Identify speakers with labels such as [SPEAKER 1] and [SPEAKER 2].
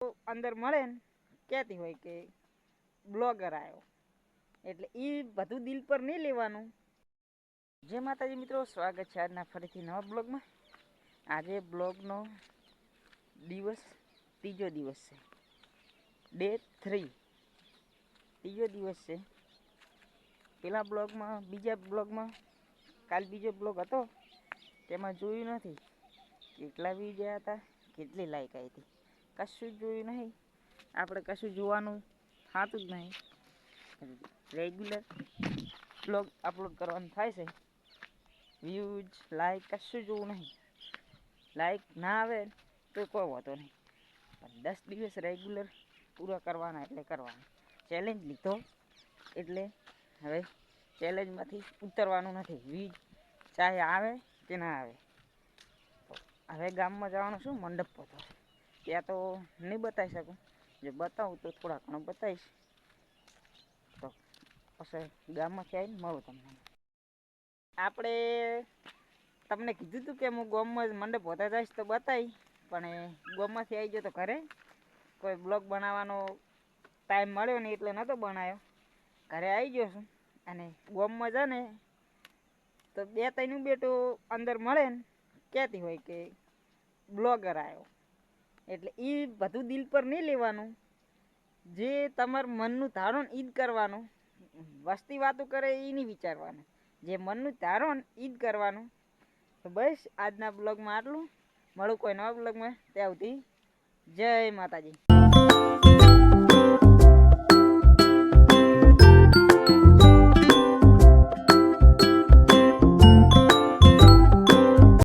[SPEAKER 1] અંદર મળે ને, કહેતી હોય કે બ્લોગર આવ્યો એટલે એ બધું દિલ પર નહીં લેવાનું. જય માતાજી મિત્રો, સ્વાગત છે આજના ફરીથી નવા બ્લોગમાં. આજે બ્લોગનો દિવસ, ત્રીજો દિવસ છે. ડે થ્રી ત્રીજો દિવસ છે. પેલા બ્લોગમાં, બીજા બ્લોગમાં, કાલ બીજો બ્લોગ હતો. તેમાં જોયું નથી કેટલા વ્યૂ ગયા હતા, કેટલી લાઈક આવી હતી. કશું જોયું નહીં. આપણે કશું જોવાનું થતું જ નહીં. રેગ્યુલર બ્લોગ અપલોડ કરવાનું થાય છે. વ્યૂઝ લાઈક કશું જોવું નહીં. લાઈક ના આવે તો કોઈ વાંધો નહીં. પણ દસ દિવસ રેગ્યુલર પૂરા કરવાના એટલે કરવાના. ચેલેન્જ લીધો એટલે હવે ચેલેન્જમાંથી ઉતરવાનું નથી. વીજ ચાહે આવે કે ના આવે. હવે ગામમાં જવાનું શું? મંડપ પતો ત્યાં તો નહીં બતાવી શકું. જો બતાવું તો થોડા ઘણું બતાવીશ. તો પછી ગામમાંથી આવીને મળું તમને. આપણે તમને કીધું હતું કે હું ગોમમાં મંડપ હોતા જઈશ તો બતાવી. પણ ગોમમાંથી આવી ગયો તો ઘરે. કોઈ બ્લોગ બનાવવાનો ટાઈમ મળ્યો નહીં એટલે નહોતો બનાવ્યો. ઘરે આવી ગયો છું. અને ગોમમાં જા ને તો બે ત્રણ બેટું અંદર મળે ને, કહેતી હોય કે બ્લોગર આવ્યો. એટલે એ બધું દિલ પર નહીં લેવાનું. જે તમારા મનનું ધારણ ઈદ કરવાનું, વસ્તી વાતો કરે એ નહીં વિચારવાનું. જે મનનું ધારણ ઈદ કરવાનું. તો બસ આજના બ્લોગમાં આટલું. મળું કોઈ નવા બ્લોગમાં. ત્યાં સુધી જય માતાજી.